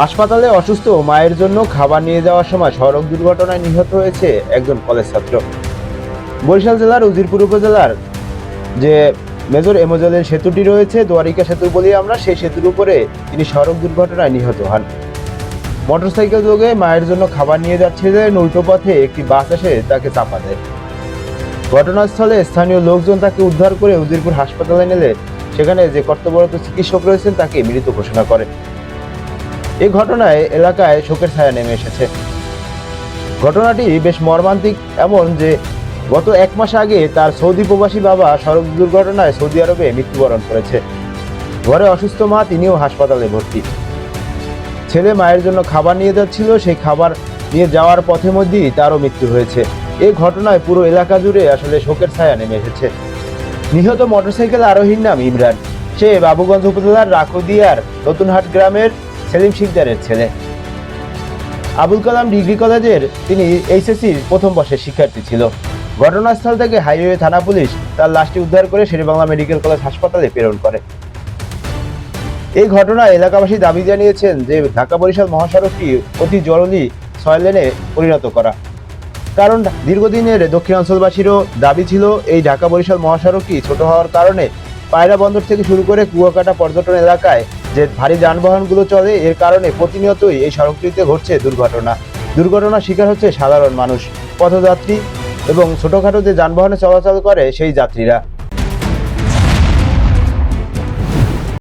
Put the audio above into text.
হাসপাতালে অসুস্থ মায়ের জন্য খাবার নিয়ে যাওয়ার সময় সড়ক দুর্ঘটনায় নিহত হয়েছে একজন কলেজ ছাত্র। বরিশাল জেলার উজিরপুর উপজেলার যে মেজর এমোজলের সেতুটি রয়েছে, দোয়ারিকা সেতু বলি আমরা সেই সেতুর উপরে তিনি সড়ক দুর্ঘটনায় নিহত হন। মোটরসাইকেল যোগে মায়ের জন্য খাবার নিয়ে যাচ্ছিলেন উল্টো পথে একটি বাস এসে তাকে চাপা দেয়। ঘটনাস্থলে স্থানীয় লোকজন তাকে উদ্ধার করে উজিরপুর হাসপাতালে নিলে সেখানে যে কর্তব্যরত চিকিৎসক রয়েছেন তাকে মৃত ঘোষণা করে এই ঘটনায় এলাকায় শোকের ছায়া নেমে এসেছে। ঘটনাটি বেশ মর্মান্তিক, এমন যে গত এক মাস আগে তার সৌদি প্রবাসী বাবা সড়ক দুর্ঘটনায় সৌদি আরবে মৃত্যুবরণ করেছে। ঘরে অসুস্থ মা, তিনিও হাসপাতালে ভর্তি। ছেলে মায়ের জন্য খাবার নিয়ে যাচ্ছিল, সেই খাবার নিয়ে যাওয়ার পথে মধ্যেই তারও মৃত্যু হয়েছে। এই ঘটনায় পুরো এলাকা জুড়ে আসলে শোকের ছায়া নেমে এসেছে। নিহত মোটরসাইকেল আরোহীর নাম ইমরান। সে বাবুগঞ্জ উপজেলার রাকুদিয়ার নতুনহাট গ্রামের সেলিম শিকদারের ছেলে। আবুল কালাম ডিগ্রি কলেজের তিনি এইচএসসির প্রথম বর্ষের শিক্ষার্থী ছিল। ঘটনাস্থল থেকে হাইওয়ে থানা পুলিশ তার লাশটি উদ্ধার করে শেরেবাংলা মেডিকেল কলেজ হাসপাতালে প্রেরণ করে। এই ঘটনায় এলাকাবাসী দাবি জানিয়েছেন যে ঢাকা বরিশাল মহাসড়কটি অতি জরুরি ছয় লেনে পরিণত করা। কারণ দীর্ঘদিনের দক্ষিণাঞ্চলবাসীরও দাবি ছিল, এই ঢাকা বরিশাল মহাসড়কটি ছোট হওয়ার কারণে পায়রা বন্দর থেকে শুরু করে কুয়াকাটা পর্যটন এলাকায় যে ভারী যানবাহনগুলো চলে, এর কারণে প্রতিনিয়তই এই সড়কটিতে ঘটছে দুর্ঘটনা। দুর্ঘটনার শিকার হচ্ছে সাধারণ মানুষ, পথযাত্রী এবং ছোটোখাটো যে যানবাহনে চলাচল করে সেই যাত্রীরা।